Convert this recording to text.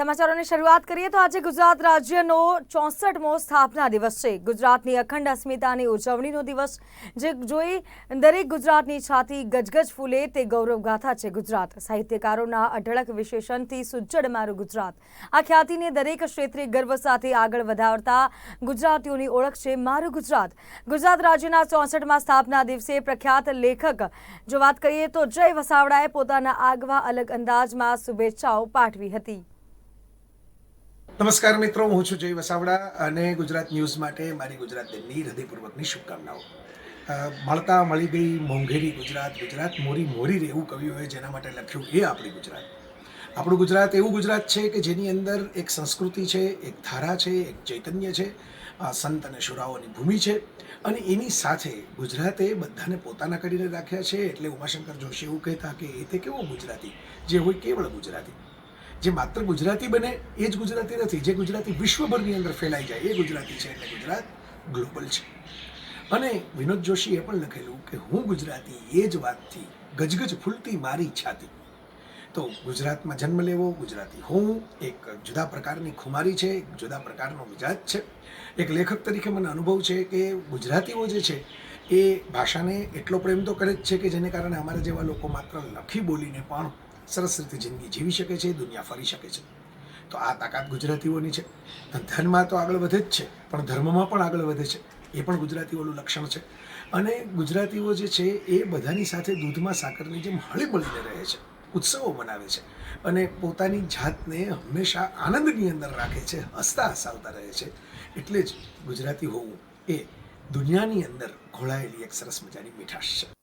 સમાચારોની શરૂઆત કરીએ તો આજે ગુજરાત રાજ્યનો ચોસઠમો સ્થાપના દિવસ છે. ગુજરાતની અખંડ અસ્મિતાની ઉજવણીનો દિવસ જે જોઈ દરેક ગુજરાતની છાતી ગજગજ ફૂલે તે ગૌરવગાથા છે ગુજરાત. સાહિત્યકારોના અઢળક વિશેષણથી સુજ્જડ મારું ગુજરાત. આ ખ્યાતિને દરેક ક્ષેત્રે ગર્વ સાથે આગળ વધારતા ગુજરાતીઓની ઓળખ છે મારું ગુજરાત. ગુજરાત રાજ્યના ચોસઠમાં સ્થાપના દિવસે પ્રખ્યાત લેખક, જો વાત કરીએ તો જય વસાવડાએ પોતાના આગવા અલગ અંદાજમાં શુભેચ્છાઓ પાઠવી હતી. નમસ્કાર મિત્રો, હું છું જય વસાવડા અને ગુજરાત ન્યૂઝ માટે મારી ગુજરાત દિનની હૃદયપૂર્વકની શુભકામનાઓ. મળતા મળી ગઈ મોંઘેરી ગુજરાત ગુજરાત મોરી મોરી રે એવું કવિઓએ જેના માટે લખ્યું એ આપણી ગુજરાત. આપણું ગુજરાત એવું ગુજરાત છે કે જેની અંદર એક સંસ્કૃતિ છે, એક ધારા છે, એક ચૈતન્ય છે આ સંત અને શુરાઓની ભૂમિ છે અને એની સાથે ગુજરાતે બધાને પોતાના કરીને રાખ્યા છે. એટલે ઉમાશંકર જોશી એવું કહેતા કે એ તે કેવો ગુજરાતી? જે હોય કેવળ ગુજરાતી? જે માત્ર ગુજરાતી બને, એ જ ગુજરાતી નથી. જે ગુજરાતી વિશ્વભરની અંદર ફેલાઈ જાય, એ ગુજરાતી છે એટલે ગુજરાત ગ્લોબલ છે. અને વિનોદ જોશીએ પણ લખેલું કે હું ગુજરાતી, એ જ વાતથી ગજગજ ફૂલતી મારી છાતી. તો ગુજરાતમાં જન્મ લેવો, ગુજરાતી હું એક જુદા પ્રકારની ખુમારી છે, એક જુદા પ્રકારનો મિજાજ છે. એક લેખક તરીકે મને અનુભવ છે કે ગુજરાતીઓ જે છે, એ ભાષાને એટલો પ્રેમ તો કરે જ છે કે જેને કારણે અમારા જેવા લોકો માત્ર લખી બોલીને પણ સરસ રીતે જિંદગી જીવી શકે છે, દુનિયા ફરી શકે છે. તો આ તાકાત ગુજરાતીઓની છે. ધનમાં તો આગળ વધે જ છે, પણ ધર્મમાં પણ આગળ વધે છે. એ પણ ગુજરાતીઓનું લક્ષણ છે. અને ગુજરાતીઓ જે છે, એ બધાની સાથે દૂધમાં સાકરની જેમ હળી મળીને રહે છે. ઉત્સવો મનાવે છે. અને પોતાની જાતને હંમેશા આનંદની અંદર રાખે છે, હસતા હસાવતા રહે છે. એટલે જ ગુજરાતી હોવું એ દુનિયાની અંદર ઘોળાયેલી એક સરસ મજાની મીઠાશ છે.